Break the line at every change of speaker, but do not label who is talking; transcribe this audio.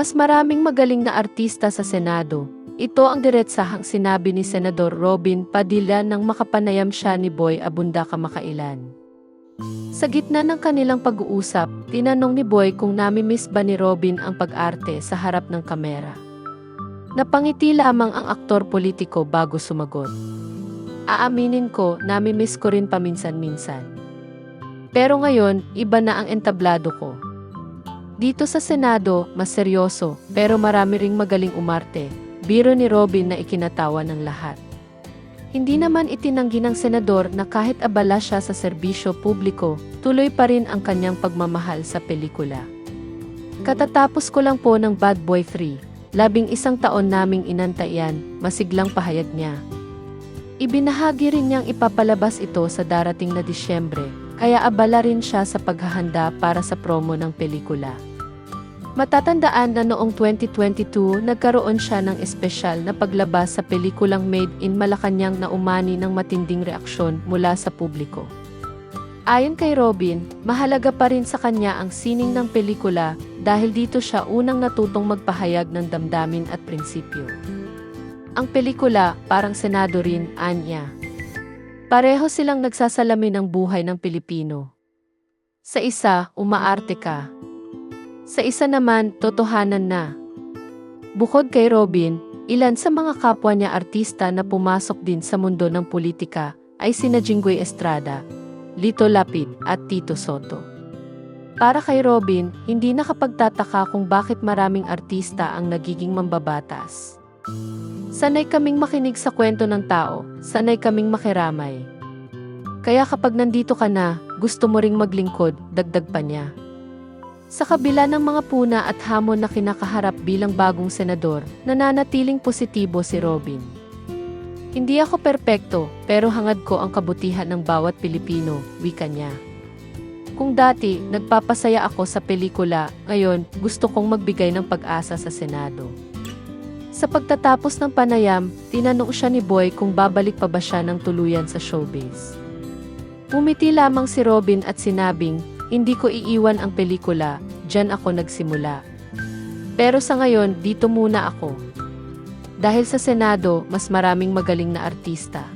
Mas maraming magaling na artista sa Senado. Ito ang diretsahang sinabi ni Senador Robin Padilla nang makapanayam siya ni Boy Abunda kamakailan. Sa gitna ng kanilang pag-uusap, tinanong ni Boy kung namimiss ba ni Robin ang pag-arte sa harap ng kamera. Napangiti lamang ang aktor politiko bago sumagot. Aaminin ko, namimiss ko rin paminsan-minsan. Pero ngayon, iba na ang entablado ko. Dito sa Senado, mas seryoso, pero marami ring magaling umarte. Biro ni Robin na ikinatawa ng lahat. Hindi naman itinanggi ng senador na kahit abala siya sa serbisyo publiko, tuloy pa rin ang kanyang pagmamahal sa pelikula. Katatapos ko lang po ng Bad Boy 3, labing isang taon naming inantayan, masiglang pahayag niya. Ibinahagi rin niyang ipapalabas ito sa darating na Disyembre, kaya abala rin siya sa paghahanda para sa promo ng pelikula. Matatandaan na noong 2022 nagkaroon siya ng espesyal na paglabas sa pelikulang Made in Malacanang na umani ng matinding reaksyon mula sa publiko. Ayon kay Robin, mahalaga pa rin sa kanya ang sining ng pelikula dahil dito siya unang natutong magpahayag ng damdamin at prinsipyo. Ang pelikula, parang senado rin, anya. Pareho silang nagsasalamin ng buhay ng Pilipino. Sa isa, umaarte ka. Sa isa naman, totohanan na. Bukod kay Robin, ilan sa mga kapwa niya artista na pumasok din sa mundo ng politika ay sina Jinggoy Estrada, Lito Lapid at Tito Soto. Para kay Robin, hindi nakapagtataka kung bakit maraming artista ang nagiging mambabatas. Sanay kaming makinig sa kwento ng tao, sanay kaming makiramay. Kaya kapag nandito ka na, gusto mo ring maglingkod, dagdag pa niya. Sa kabila ng mga puna at hamon na kinakaharap bilang bagong senador, nananatiling positibo si Robin. Hindi ako perpekto, pero hangad ko ang kabutihan ng bawat Pilipino, wika niya. Kung dati, nagpapasaya ako sa pelikula, ngayon, gusto kong magbigay ng pag-asa sa Senado. Sa pagtatapos ng panayam, tinanong siya ni Boy kung babalik pa ba siya ng tuluyan sa showbiz. Umiti lamang si Robin at sinabing, hindi ko iiwan ang pelikula, dyan ako nagsimula. Pero sa ngayon, dito muna ako. Dahil sa Senado, mas maraming magaling na artista.